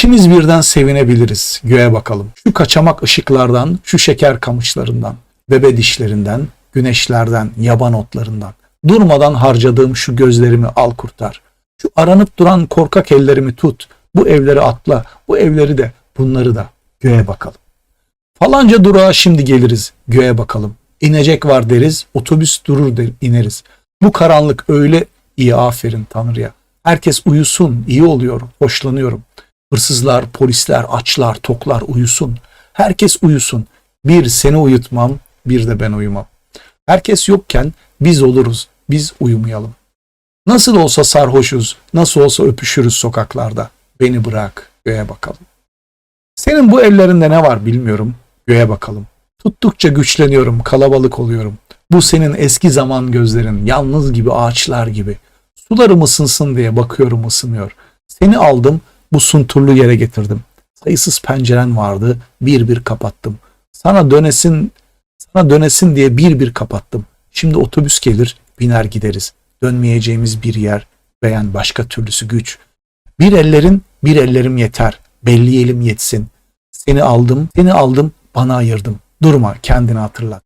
İkimiz birden sevinebiliriz. Göğe bakalım. Şu kaçamak ışıklardan, şu şeker kamışlarından, bebe dişlerinden, güneşlerden, yaban otlarından. Durmadan harcadığım şu gözlerimi al kurtar. Şu aranıp duran korkak ellerimi tut. Bu evleri atla, bu evleri de, bunları da. Göğe bakalım. Falanca durağa şimdi geliriz. Göğe bakalım. İnecek var deriz. Otobüs durur der, ineriz. Bu karanlık öyle iyi aferin Tanrı'ya. Herkes uyusun. iyi oluyor. Hoşlanıyorum. Hırsızlar, polisler, açlar, toklar uyusun. Herkes uyusun. Bir seni uyutmam, bir de ben uyumam. Herkes yokken biz oluruz. Biz uyumayalım. Nasıl olsa sarhoşuz, nasıl olsa öpüşürüz sokaklarda. Beni bırak, göğe bakalım. Senin bu ellerinde ne var bilmiyorum. Göğe bakalım. Tuttukça güçleniyorum, kalabalık oluyorum. Bu senin eski zaman gözlerin, yalnız gibi ağaçlar gibi. Sularım ısınsın diye bakıyorum ısınıyor. Seni aldım, bu sunturlu yere getirdim. Sayısız penceren vardı, bir bir kapattım. Sana dönesin, sana dönesin diye bir bir kapattım. Şimdi otobüs gelir, biner gideriz. Dönmeyeceğimiz bir yer, beğen başka türlüsü güç. Bir ellerin, bir ellerim yeter. Belli elim yetsin. Seni aldım, seni aldım, bana ayırdım. Durma, kendini hatırlat.